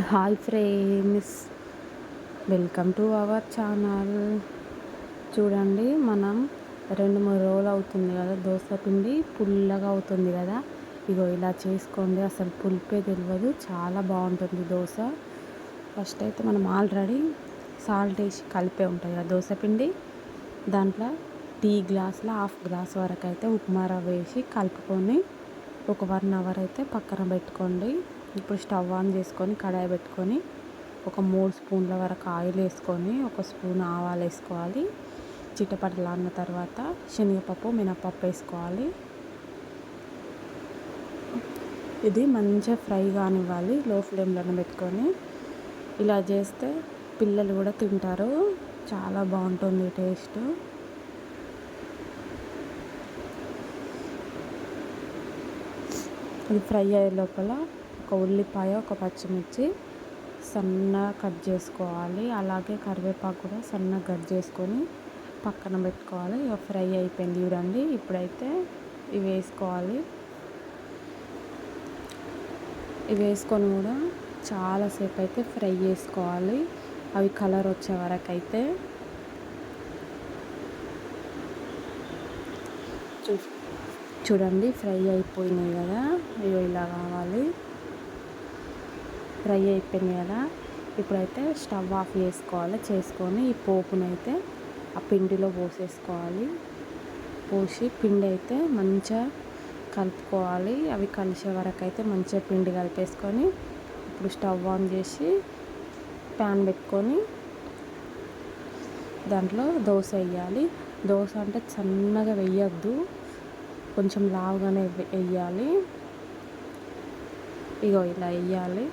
Hi friends welcome to our channel. చూడండి మనం రెండు మూడు రోజులు అవుతుంది కదా దోశ పిండి పుల్లగా అవుతుంది కదా. ఇగో ఇలా చేసుకోండి అసలు పులిపే తెలియదు చాలా బాగుంటుంది దోశ. ఫస్ట్ అయితే మనం ఆల్రెడీ సాల్ట్ వేసి కలిపే ఉంటుంది కదా దోశ పిండి. దాంట్లో టీ గ్లాస్లో హాఫ్ గ్లాస్ వరకు అయితే ఉప్మా రవ్వ వేసి కలుపుకొని ఒక వన్ అవర్ అయితే పక్కన పెట్టుకోండి. ఇప్పుడు స్టవ్ ఆన్ చేసుకొని కడాయి పెట్టుకొని ఒక మూడు స్పూన్ల వరకు ఆయిల్ వేసుకొని ఒక స్పూన్ ఆవాలు వేసుకోవాలి. చిట్టపట్టలు తర్వాత శనగపప్పు మినపప్పు వేసుకోవాలి. ఇది మంచిగా ఫ్రై కానివ్వాలి లో ఫ్లేమ్లో పెట్టుకొని. ఇలా చేస్తే పిల్లలు కూడా తింటారు. చాలా బాగుంటుంది టేస్ట్. ఇది ఫ్రై అయ్యే లోపల ఒక ఉల్లిపాయ ఒక పచ్చిమిర్చి సన్నగా కట్ చేసుకోవాలి. అలాగే కరివేపాకు కూడా సన్నగా కట్ చేసుకొని పక్కన పెట్టుకోవాలి. ఇక ఫ్రై అయిపోయింది చూడండి. ఇప్పుడైతే ఇవి వేసుకోవాలి. ఇవి వేసుకొని కూడా చాలాసేపు అయితే ఫ్రై చేసుకోవాలి. అవి కలర్ వచ్చే వరకు అయితే చూడండి. ఫ్రై అయిపోయినాయి కదా. ఇవి ఇలా కావాలి. ఫ్రై అయిపోయింది కదా ఇప్పుడైతే స్టవ్ ఆఫ్ చేసుకోవాలి. చేసుకొని ఈ పోపునైతే ఆ పిండిలో పోసేసుకోవాలి. పోసి పిండి అయితే మంచిగా కలుపుకోవాలి. అవి కలిసే వరకు అయితే మంచిగా పిండి కలిపేసుకొని ఇప్పుడు స్టవ్ ఆన్ చేసి ప్యాన్ పెట్టుకొని దాంట్లో దోశ వేయాలి. దోశ అంటే సన్నగా వేయద్దు. కొంచెం లావుగానే వేయాలి. ఇగో ఇలా వేయాలి.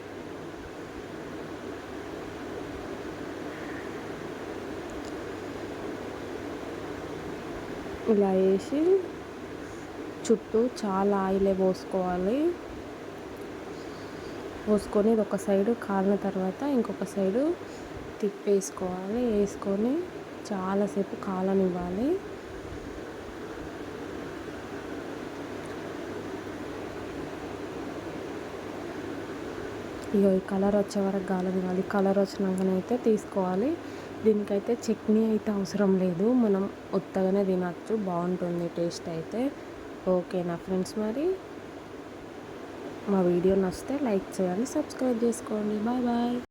ఇలా వేసి చుట్టూ చాలా ఆయిలే పోసుకోవాలి. పోసుకొని ఇది ఒక సైడు కాలిన తర్వాత ఇంకొక సైడు తిప్పేసుకోవాలి. వేసుకొని చాలాసేపు కాలనివ్వాలి. ఇక ఈ కలర్ వచ్చే వరకు కావాలి కలర్ వచ్చినాకనైతే తీసుకోవాలి. దీనికైతే చట్నీ అయితే అవసరం లేదు. మనం ఉత్తగానే తినచ్చు. బాగుంటుంది టేస్ట్ అయితే. ఓకేనా ఫ్రెండ్స్ మరి. మా వీడియో నచ్చితే లైక్ చేయండి సబ్స్క్రైబ్ చేసుకోండి. Bye bye.